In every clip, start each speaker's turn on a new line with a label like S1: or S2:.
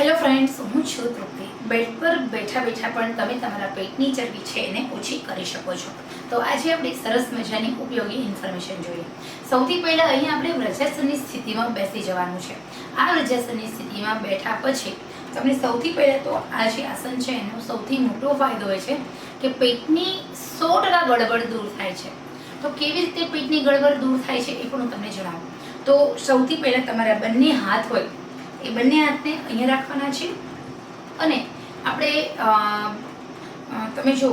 S1: Hello friends હું છું તૃપ્તિ. Bed પર બેઠા બેઠા પણ તમે તમારા પેટની ચરબી છે એને ઓછી કરી શકો છો. તો આજે આપણે સરસ મજાની ઉપયોગી ઇન્ફોર્મેશન જોઈએ. સૌથી પહેલાં અહીં આપણે વ્રજાસનની સ્થિતિમાં બેસી જવાનું છે. આ વ્રજાસનની સ્થિતિમાં બેઠા પછી તમને સૌથી પહેલાં તો આ જે આસન છે એનો સૌથી મોટો ફાયદો હોય છે કે પેટની સો ટકા ગડબડ દૂર થાય છે. તો કેવી રીતે પેટની ગડબડ દૂર થાય છે એ પણ હું તમને જણાવું. તો સૌથી પહેલાં તમારા બંને હાથ હોય એ બંને હાથને અહીંયા રાખવાના છે. અને આપણે તમે જો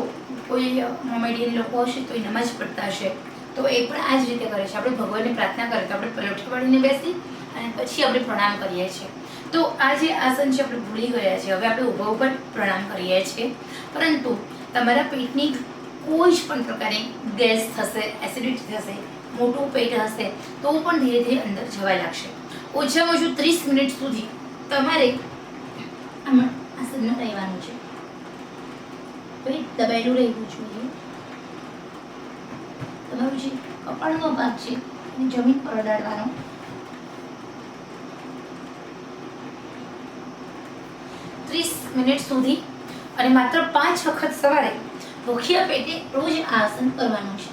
S1: કોઈ મોમેડિયન લોકો હશે તો એ નમાજ પડતા હશે. તો એ પણ આ જ રીતે કરે છે. આપણે ભગવાનને પ્રાર્થના કરે તો આપણે પલોઠી વાળીને બેસી અને પછી આપણે પ્રણામ કરીએ છીએ. તો આ જે આસન છે, આપણે ભૂલી ગયા છે. હવે આપણે ઊભા ઉપર પ્રણામ કરીએ છીએ. પરંતુ તમારા પેટની કોઈ જ પણ પ્રકારની ગેસ થશે, એસિડિટી થશે, મોટું પેટ હશે, તો પણ ધીરે ધીરે અંદર જવા લાગશે. ઓછામાં ઓછું ત્રીસ મિનિટ સુધી. તમારે આમાં આસનમાં રહેવાનું છે. પેટ દબાયેલું રહેવું જોઈએ. તમારું જે કપાળનો ભાગ છે, એને જમીન પર અડાડવાનો. ત્રીસ મિનિટ સુધી અને માત્ર પાંચ વખત સવારે ભૂખ્યા પેટે રોજ આસન કરવાનું છે.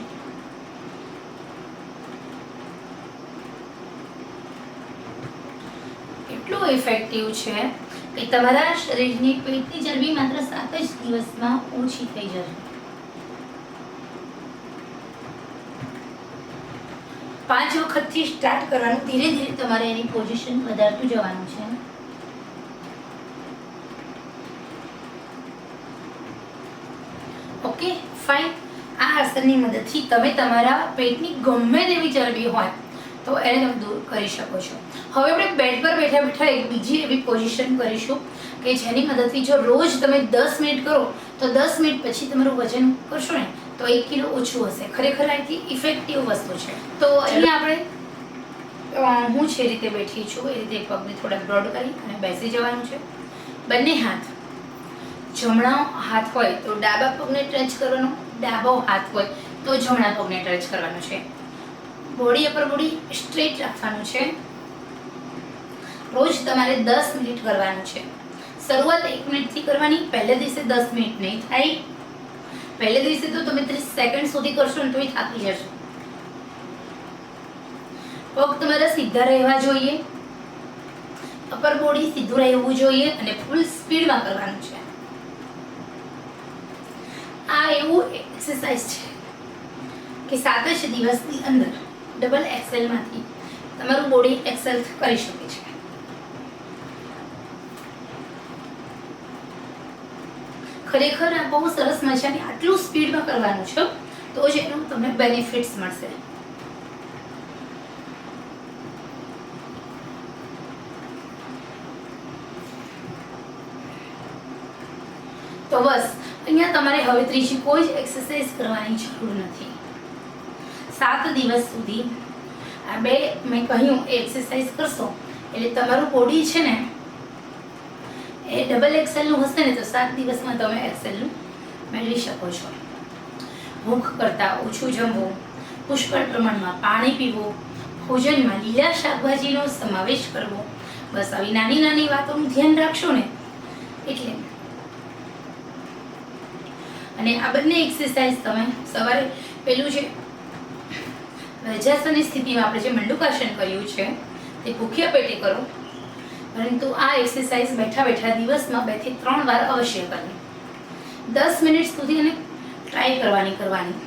S1: ઇફેક્ટિવ છે કે તમારા શરીરની પેટની ચરબી માત્ર સાત જ દિવસમાં ઓછી થઈ જશે. પાંચ વખતથી સ્ટાર્ટ કરવાનું, ધીરે ધીરે તમારે એની પોઝિશન વધારતું જવાનું છે. ઓકે ફાઇન આ આસનની મદદથી તમે તમારા પેટની ગમે તેવી ચરબી હોય, તો એને તમે કરી શકો છો. હવે આપણે બેડ પર બેઠા બેઠા એક બીજી એવી પોઝિશન કરીશું કે જેની મદદથી જો રોજ તમે દસ મિનિટ કરો તો દસ મિનિટ પછી તમારું વજન કરશો ને તો એક કિલો ઓછું હશે. ખરેખર આથી ઇફેક્ટિવ વસ્તુ છે. તો અહીંયા આપણે હું જે રીતે બેઠી છું. એ રીતે પગને થોડા બ્રોડ કરી અને બેસી જવાનું છે. બંને હાથ. જમણા હાથ હોય તો ડાબા પગને ટચ કરવાનો ડાબો હાથ હોય તો જમણા પગને ટચ કરવાનો છે. બોડી અપર બોડી સ્ટ્રેટ રાખવાનું છે. રોજ તમારે દસ મિનિટ કરવાનું છે. શરૂઆત એક મિનિટથી કરવાની, પહેલે દિવસે દસ મિનિટ નહીં થાય. પહેલે દિવસે તો તમે ત્રીસ સેકન્ડ સુધી કરશો ને તોય થાકી જશો. પગ તમારા સીધા રહેવા જોઈએ. અપર બોડી સીધું રહેવું જોઈએ અને ફૂલ સ્પીડમાં કરવાનું છે. આ એવું એક્સરસાઇઝ છે કે સાત જ દિવસની અંદર ડબલ એક્સેલમાંથી તમારું બોડી એક્સેલ કરી શકે છે. ખરેખર આ બહુ સરસ મજાની આટલું સ્પીડમાં કરવાનું છે, તો જ એનું તમને બેનિફિટ્સ મળશે. તો બસ, અહીંયા તમારે હવે ત્રીજી કોઈ જ એક્સરસાઇઝ કરવાની જરૂર નથી. સાત દિવસ સુધી આ બે મેં કહ્યું, એ એક્સરસાઇઝ કરશો. એટલે તમારું બોડી છે ને, એ ડબલ એક્સેલનું હશે ને, તો સાત દિવસમાં તમે એક્સેલનું મેળવી શકો છો. ભૂખ કરતાં ઓછું જમવું, પુષ્કળ પ્રમાણમાં પાણી પીવું, ભોજનમાં લીલા શાકભાજીનો સમાવેશ કરવો, બસ આવી નાની નાની વાતોનું ધ્યાન રાખશો ને. એટલે અને આ બંને એક્સરસાઇઝ તમે સવારે પેલું જે રજાસનની સ્થિતિમાં આપણે જે મંડુકાસન કર્યું છે, તે ભૂખ્યા પેટે કરો. પરંતુ આ એક્સરસાઇઝ બેઠા બેઠા દિવસમાં બેથી ત્રણ વાર અવશ્ય કરવી દસ મિનિટ સુધી એને ટ્રાય કરવાની કરવાની.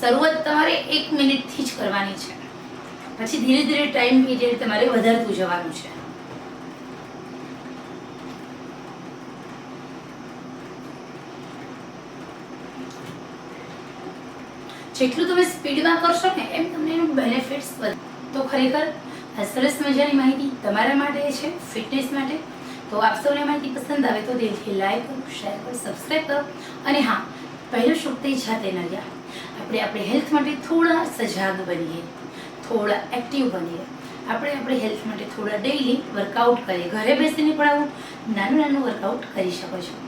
S1: શરૂઆત તમારે એક મિનિટથી જ કરવાની છે. પછી ધીરે ધીરે ટાઈમ પીરિયડ તમારે વધારતું જવાનું છે. જેટલું તમે સ્પીડમાં કરશો ને એમ તમને એનું બેનિફિટ્સ વધે. તો ખરેખર, આ સરસ મજાની માહિતી તમારા માટે છે ફિટનેસ માટે. તો આપ સૌને માહિતી પસંદ આવે તો દિલથી લાઈક કરો શેર કરો સબસ્ક્રાઈબ કરો. અને હા, પહેલું શુક્તિ જાતે ન ગયા. આપણે આપણી હેલ્થ માટે થોડા સજાગ બનીએ, થોડા એક્ટિવ બનીએ. આપણે આપણી હેલ્થ માટે થોડા ડેઈલી વર્કઆઉટ કરીએ. ઘરે બેસીને પણ આવું નાનું નાનું વર્કઆઉટ કરી શકો છો.